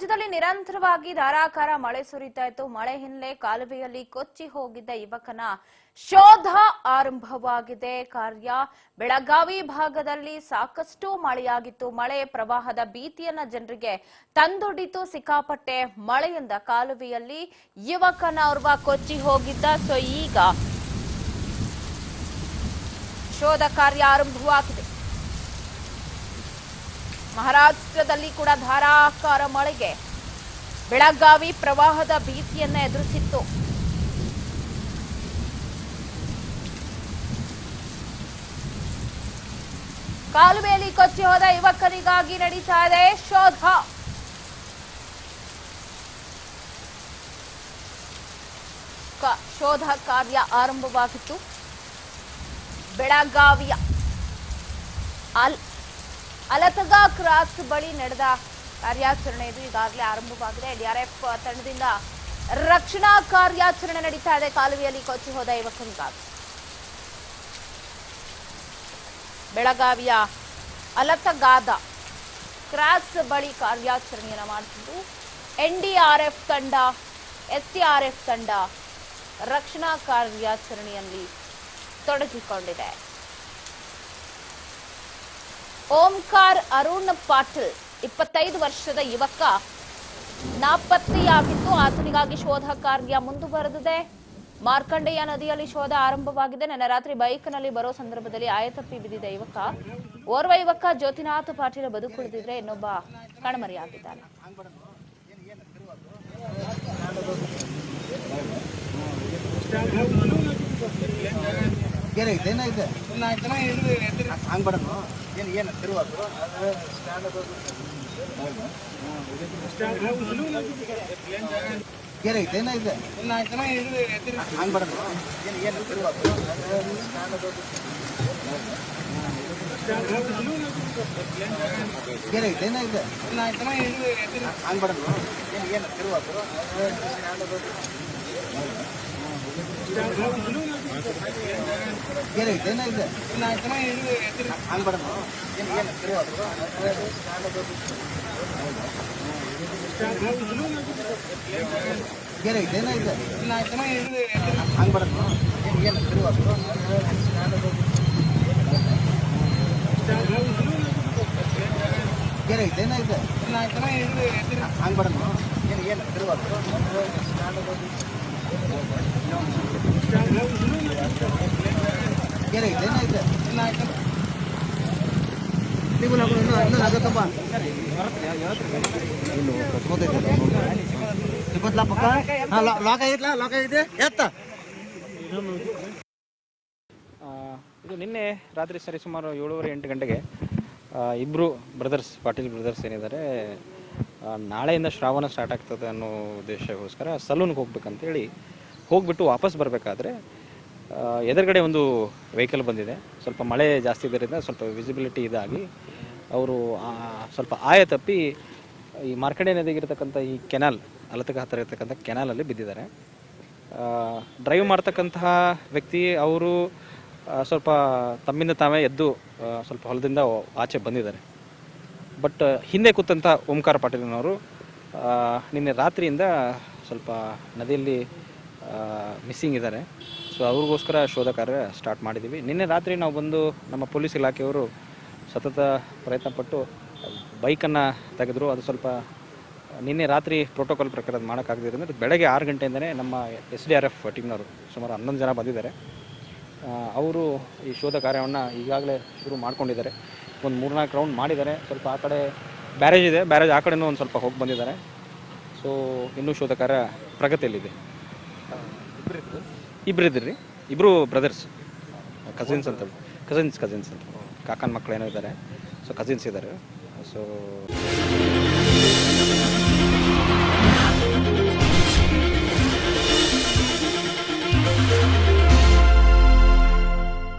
ರಾಜ್ಯದಲ್ಲಿ ನಿರಂತರವಾಗಿ ಧಾರಾಕಾರ ಮಳೆ ಸುರಿತಾ ಇತ್ತು. ಮಳೆ ಹಿನ್ನೆಲೆ ಕಾಲುವೆಯಲ್ಲಿ ಕೊಚ್ಚಿ ಹೋಗಿದ್ದ ಯುವಕನ ಶೋಧ ಆರಂಭವಾಗಿದೆ. ಕಾರ್ಯ ಬೆಳಗಾವಿ ಭಾಗದಲ್ಲಿ ಸಾಕಷ್ಟು ಮಳೆಯಾಗಿತ್ತು. ಮಳೆ ಪ್ರವಾಹದ ಭೀತಿಯನ್ನ ಜನರಿಗೆ ತಂದೊಡ್ಡಿತು. ಸಿಕ್ಕಾಪಟ್ಟೆ ಮಳೆಯಿಂದ ಕಾಲುವೆಯಲ್ಲಿ ಯುವಕನ ಓರ್ವ ಕೊಚ್ಚಿ ಹೋಗಿದ್ದ. ಸೊ ಈಗ ಶೋಧ ಕಾರ್ಯ ಆರಂಭವಾಗಿದೆ. ಮಹಾರಾಷ್ಟ್ರದಲ್ಲಿ ಕೂಡ ಧಾರಾಕಾರ ಮಳೆಗೆ ಬೆಳಗಾವಿ ಪ್ರವಾಹದ ಭೀತಿಯನ್ನ ಎದುರಿಸಿತ್ತು. ಕಾಲುವೆಯಲ್ಲಿ ಕೊಚ್ಚಿ ಹೋದ ಯುವಕರಿಗಾಗಿ ನಡೀತಾ ಇದೆ ಶೋಧ. ಶೋಧ ಕಾರ್ಯ ಆರಂಭವಾಗಿತ್ತು. ಬೆಳಗಾವಿಯ ಅಲತಗ ಕ್ರಾಸ್ ಬಳಿ ನಡೆದ ಕಾರ್ಯಾಚರಣೆ ಇದು ಈಗಾಗಲೇ ಆರಂಭವಾಗಿದೆ. ಡಿಆರ್ಎಫ್ ತಂಡದಿಂದ ರಕ್ಷಣಾ ಕಾರ್ಯಾಚರಣೆ ನಡೀತಾ ಇದೆ. ಕಾಲುವೆಯಲ್ಲಿ ಕೊಚ್ಚಿ ಹೋದ ಯುವಕನಿಗಾಗಿ ಬೆಳಗಾವಿಯ ಅಲತಗಾದ ಕ್ರಾಸ್ ಬಳಿ ಕಾರ್ಯಾಚರಣೆಯನ್ನು ಮಾಡುತ್ತಿದ್ದು ಎನ್ಡಿಆರ್ಎಫ್ ತಂಡ ಎಸ್ಡಿಆರ್ಎಫ್ ತಂಡ ರಕ್ಷಣಾ ಕಾರ್ಯಾಚರಣೆಯಲ್ಲಿ ತೊಡಗಿಕೊಂಡಿದೆ. ಓಂಕಾರ್ ಅರುಣ್ ಪಾಟೀಲ್, ಇಪ್ಪತ್ತೈದು ವರ್ಷದ ಯುವಕ. ನಾಪತ್ತೆಯಾಗಿದ್ದು ಆತನಿಗಾಗಿ ಶೋಧ ಕಾರ್ಯ ಮುಂದುವರೆದಿದೆ. ಮಾರ್ಕಂಡೇಯ ನದಿಯಲ್ಲಿ ಶೋಧ ಆರಂಭವಾಗಿದೆ. ನಿನ್ನೆ ರಾತ್ರಿ ಬೈಕ್ನಲ್ಲಿ ಬರೋ ಸಂದರ್ಭದಲ್ಲಿ ಆಯತಪ್ಪಿ ಬಿದ್ದಿದ್ದ ಯುವಕ. ಓರ್ವ ಯುವಕ ಜ್ಯೋತಿನಾಥ್ ಪಾಟೀಲ್ ಬದುಕುಳಿದಿದ್ರೆ ಇನ್ನೊಬ್ಬ ಕಣ್ಮರೆಯಾಗಿದ್ದಾನೆ. ಏನಾಯ್ತು ಐತೆ ಬಡನು ನಾಲ್ಕು ಜನ ಏನಾಯ್ತು? ಏನಾಯ್ತು ಹಂಗೆ ಬಡನು ಏನು ಏನು ತಿರುವಾದ್ರು ಏನಾಯ್ತು ಸ್ಟ್ಯಾಂಡ್ ಹಂಗೆ ಬಡನು ಇದೆ ಏನು ತಿರುವಾದ್ರು ಏನಾಯ್ತು? ಏನಾಯ್ತು ಹಂಗೆ ಬಡನು ಏನು ಏನು ತಿರುವಾದ್ರು ಏನಾಯ್ತು ಸ್ಟ್ಯಾಂಡ್ ಹಂಗೆ ಬಡನು ಏನು ನಾಲ್ಕು ಜನ ಏನಾಯ್ತು? ಏನಾಯ್ತು ಹಂಗೆ ಬಡನು ಏನು ಏನು ತಿರುವಾದ್ರು ಏನಾಯ್ತು ನೀವು ನಮ್ಮ ಇನ್ನೂ ಇನ್ನೂ ಆಗತ್ತಪ್ಪ ಇದು ನಿನ್ನೆ ರಾತ್ರಿ ಸರಿ ಸುಮಾರು ಏಳುವರೆ ಎಂಟು ಗಂಟೆಗೆ ಇಬ್ಬರು ಬ್ರದರ್ಸ್, ಪಾಟೀಲ್ ಬ್ರದರ್ಸ್ ಏನಿದ್ದಾರೆ ನಾಳೆಯಿಂದ ಶ್ರಾವಣ ಸ್ಟಾರ್ಟ್ ಆಗ್ತದೆ ಅನ್ನೋ ಉದ್ದೇಶಕ್ಕೋಸ್ಕರ ಸಲೂನ್ಗೆ ಹೋಗ್ಬೇಕಂತೇಳಿ ಹೋಗ್ಬಿಟ್ಟು ವಾಪಸ್ ಬರಬೇಕಾದ್ರೆ ಎದುರುಗಡೆ ಒಂದು ವೆಹಿಕಲ್ ಬಂದಿದೆ. ಸ್ವಲ್ಪ ಮಳೆ ಜಾಸ್ತಿ ಇದರಿಂದ ಸ್ವಲ್ಪ ವಿಸಿಬಿಲಿಟಿ ಇದಾಗಿ ಅವರು ಸ್ವಲ್ಪ ಆಯ ತಪ್ಪಿ ಈ ಮಾರ್ಕಂಡೆ ನದಿಗಿರ್ತಕ್ಕಂಥ ಈ ಕೆನಾಲ್ ಅಲತಕ ಹತ್ತಿರ ಇರ್ತಕ್ಕಂಥ ಕೆನಾಲಲ್ಲಿ ಬಿದ್ದಿದ್ದಾರೆ. ಡ್ರೈವ್ ಮಾಡ್ತಕ್ಕಂತಹ ವ್ಯಕ್ತಿ ಅವರು ಸ್ವಲ್ಪ ತಮ್ಮಿಂದ ತಾವೇ ಎದ್ದು ಸ್ವಲ್ಪ ಹೊಲದಿಂದ ಆಚೆ ಬಂದಿದ್ದಾರೆ. ಬಟ್, ಹಿಂದೆ ಕೂತಂಥ ಓಂಕಾರ ಪಾಟೀಲ್ನವರು ನಿನ್ನೆ ರಾತ್ರಿಯಿಂದ ಸ್ವಲ್ಪ ನದಿಯಲ್ಲಿ ಮಿಸ್ಸಿಂಗ್ ಇದ್ದಾರೆ. ಸೊ ಅವ್ರಿಗೋಸ್ಕರ ಶೋಧ ಕಾರ್ಯ ಸ್ಟಾರ್ಟ್ ಮಾಡಿದ್ದೀವಿ ನಿನ್ನೆ ರಾತ್ರಿ ನಾವು ಬಂದು ನಮ್ಮ ಪೊಲೀಸ್ ಇಲಾಖೆಯವರು ಸತತ ಪ್ರಯತ್ನಪಟ್ಟು ಬೈಕನ್ನು ತೆಗೆದ್ರು. ಅದು ಸ್ವಲ್ಪ, ನಿನ್ನೆ ರಾತ್ರಿ ಪ್ರೋಟೋಕಾಲ್ ಪ್ರಕಾರ ಅದು ಮಾಡೋಕ್ಕಾಗದಿರೋದ್ರಿಂದ ಬೆಳಗ್ಗೆ ಆರು ಗಂಟೆಯಿಂದನೇ ನಮ್ಮ ಎಸ್ ಡಿ ಆರ್ ಎಫ್ ಟೀಮ್ನವರು ಸುಮಾರು ಹನ್ನೊಂದು ಜನ ಬಂದಿದ್ದಾರೆ. ಅವರು ಈ ಶೋಧ ಕಾರ್ಯವನ್ನು ಈಗಾಗಲೇ ಶುರು ಮಾಡ್ಕೊಂಡಿದ್ದಾರೆ. ಒಂದು ಮೂರ್ನಾಲ್ಕು ರೌಂಡ್ ಮಾಡಿದ್ದಾರೆ. ಸ್ವಲ್ಪ ಆ ಕಡೆ ಬ್ಯಾರೇಜ್ ಇದೆ. ಬ್ಯಾರೇಜ್ ಆ ಕಡೆನೂ ಒಂದು ಸ್ವಲ್ಪ ಹೋಗಿ ಬಂದಿದ್ದಾರೆ. ಸೊ ಇನ್ನೂ ಶೋಧ ಕಾರ್ಯ ಪ್ರಗತಿಯಲ್ಲಿದೆ. ಇಬ್ರು ಇದ್ರಿ ಇಬ್ಬರು ಬ್ರದರ್ಸ್ ಕಸಿನ್ಸ್ ಅಂತ. ಕಸಿನ್ಸ್ ಕಸಿನ್ಸ್ ಅಂತ. ಕಾಕನ ಮಕ್ಕಳು ಏನೋ ಇದ್ದಾರೆ. ಸೊ ಕಸಿನ್ಸ್ ಇದ್ದಾರೆ. ಸೊ